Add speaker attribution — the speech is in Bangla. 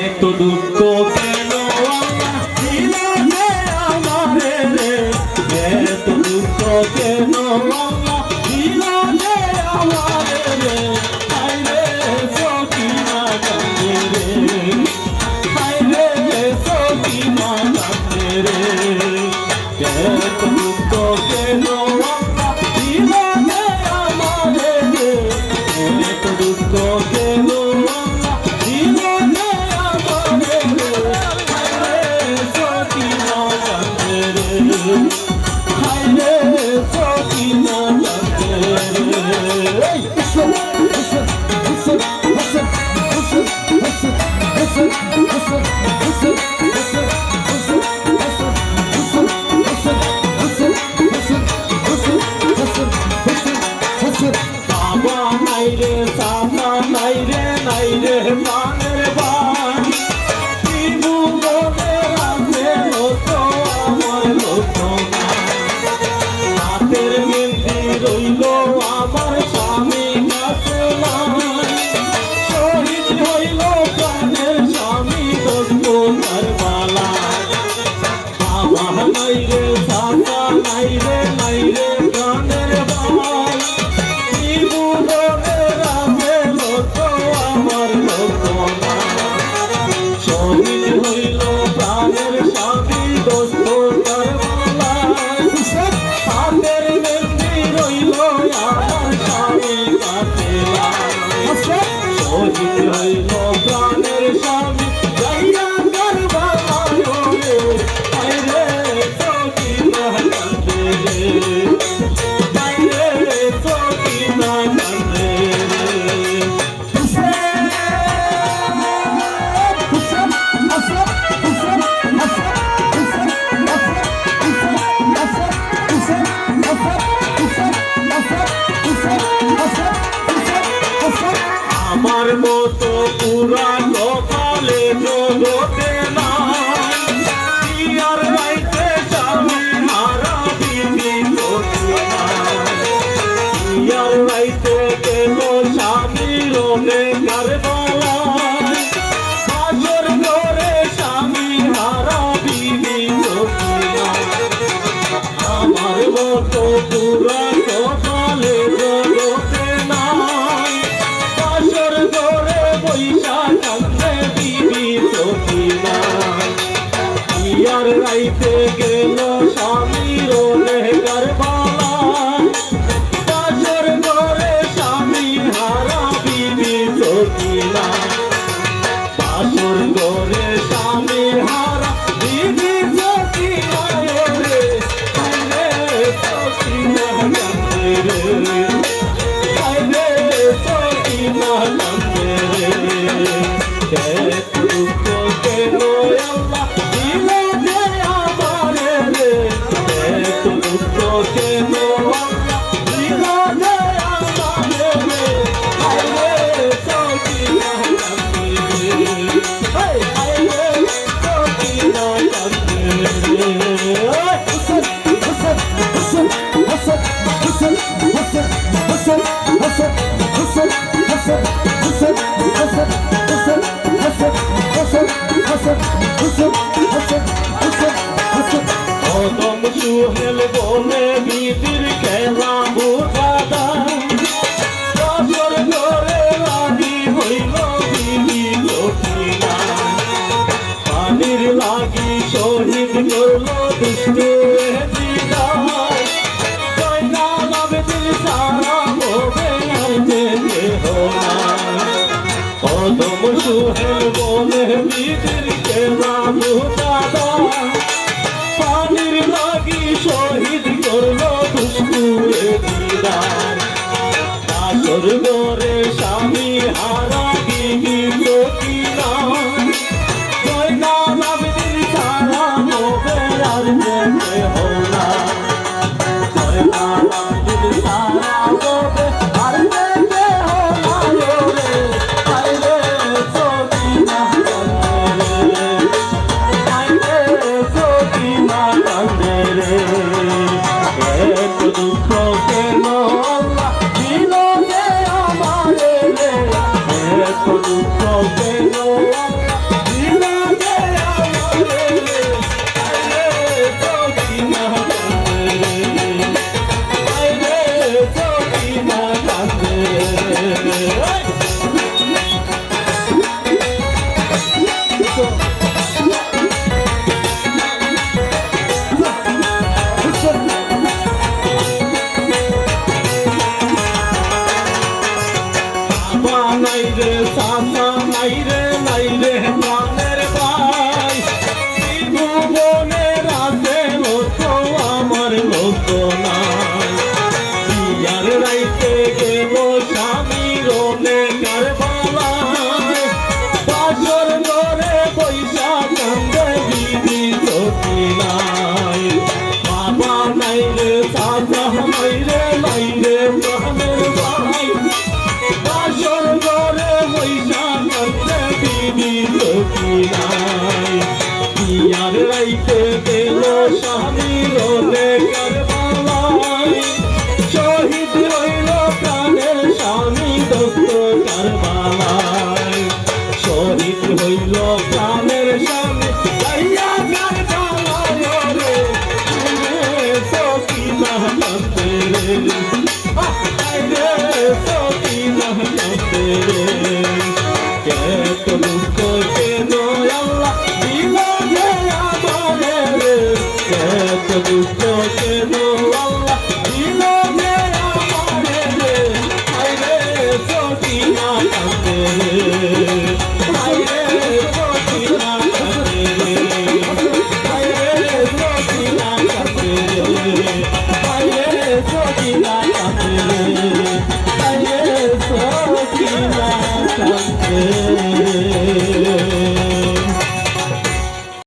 Speaker 1: এত দুঃখ Aire. আমার মতো পুরানো কালে জগতে না। আর বাইতে যাবে? হারা দিদি আর বাইতে কেন স্বামী রঙে Sorry, নাই। বিয়ার রাইতে গেল স্বামী রোলে কারবালায়। শহীদ হইল প্রাণের স্বামী দত্ত কারবালায়। শহীদ হইল প্রাণের স্বামী যাইয়া কারবালায়।